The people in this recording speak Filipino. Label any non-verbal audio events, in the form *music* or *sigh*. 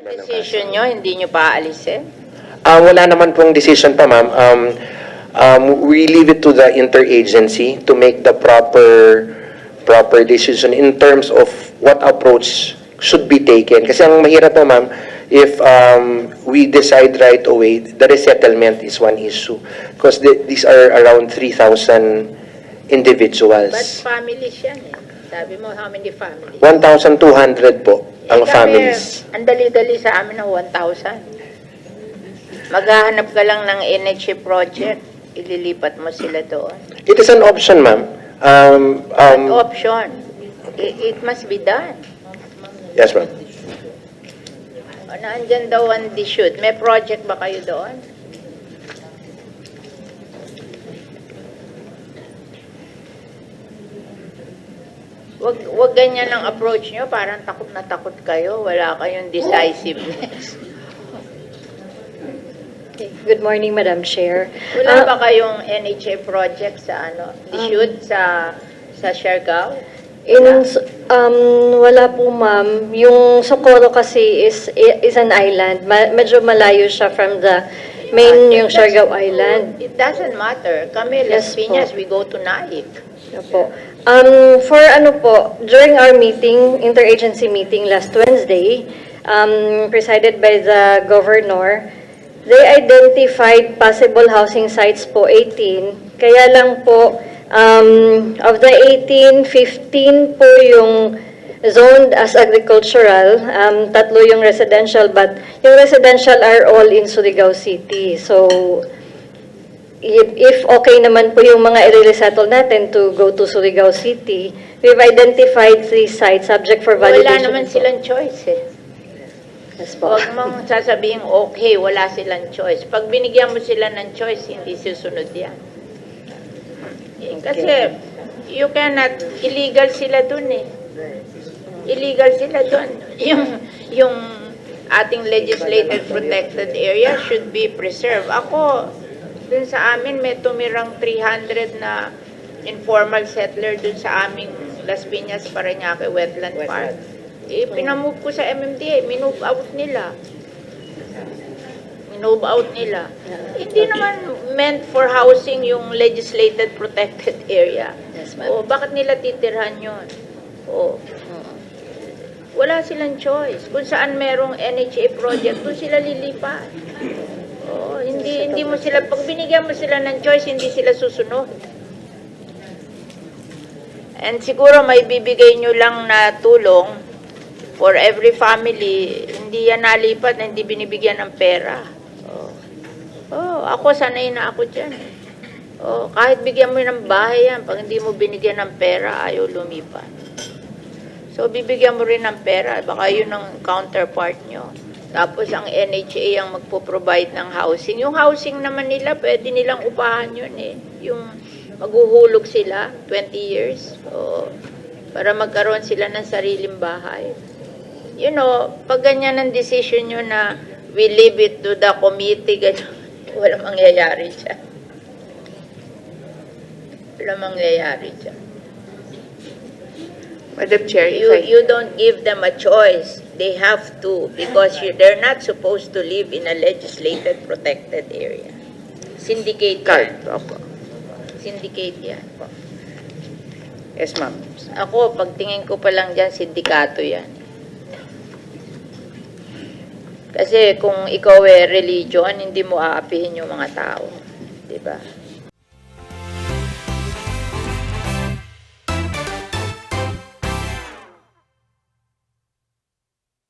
Decision nyo, hindi nyo pa aalisin? Ah, wala naman pong decision pa, ma'am. Um, um, we leave it to the interagency to make the proper proper decision in terms of what approach should be taken. Kasi ang mahirap po, ma'am, if um, we decide right away, the resettlement is one issue. Because these are around 3,000 But individuals. families yan eh. Sabi mo, how many families? 1,200 po ang kami, families. Ang dali-dali sa amin ng 1,000. Maghahanap ka lang ng NHA project, ililipat mo sila doon. It is an option, ma'am. Um, um, What option? It, it must be done. yes, ma'am. O, Nandyan daw ang shoot. May project ba kayo doon? Wag, wag ganyan ang approach nyo, parang takot na takot kayo, wala kayong decisiveness. Okay. Good morning, Madam Chair. Wala ba Ah, kayong NHA project sa ano, shoot sa sa Siargao? in, um, wala po, ma'am. Yung Socorro kasi is is an island. Ma- medyo malayo siya from the main, yung Siargao Island. It doesn't matter. Kami, Las Yes po. Piñas, we go to Naik. Opo. Um, for ano po, during our meeting, interagency meeting last Wednesday, um, presided by the governor, they identified possible housing sites po 18. Kaya lang po, um, of the 18, 15 po yung zoned as agricultural, um, tatlo yung residential, but yung residential are all in Surigao City. So, if, okay naman po yung mga i-resettle natin to go to Surigao City, we've identified three sites subject for Wala validation. naman po. silang choice eh. Yes po. Huwag mong *laughs* sasabihin, okay, wala silang choice. Pag binigyan mo sila ng choice, hindi susunod yan. Eh, Kasi, you cannot, illegal sila dun eh. Illegal sila dun. *laughs* Yung, yung ating legislated protected area should be preserved. Ako, dun sa amin, may tumirang 300 na informal settler dun sa aming Las Piñas, Parañaque Wetland Park. Eh, pinamove ko sa MMDA, minove out nila. Minove out nila. Hindi naman meant for housing yung legislated protected *laughs* area. Yes, O, ma'am. bakit nila titirhan yun? O, wala silang choice. Kung saan merong NHA project, doon sila lilipat. O, hindi, hindi mo sila, pag binigyan mo sila ng choice, hindi sila susunod. And siguro may bibigay nyo lang na tulong for every family, hindi yan nalipat, hindi binibigyan ng pera. Oh, oh ako sanay na ako dyan. Oh, kahit bigyan mo ng bahay yan, pag hindi mo binigyan ng pera, ayaw lumipat. So, bibigyan mo rin ng pera, baka yun ang counterpart nyo. Tapos, ang NHA ang magpo-provide ng housing. Yung housing naman nila, pwede nilang upahan yun eh. Yung maghuhulog sila, 20 years, o para magkaroon sila ng sariling bahay. You know, pag ganyan ang decision nyo na we leave it to the committee, ganyan, *laughs* walang mangyayari dyan. Walang mangyayari dyan. Madam Chair, You, I... you don't give them a choice. They have to because you, they're not supposed to live in a legislated protected area. Syndicate Card, yan. opo. Syndicate yan. Yes, ma'am. Ako, pagtingin ko pa lang dyan, sindikato yan. Kasi kung ikaw eh religion, hindi mo aapihin yung mga tao. 'Di ba?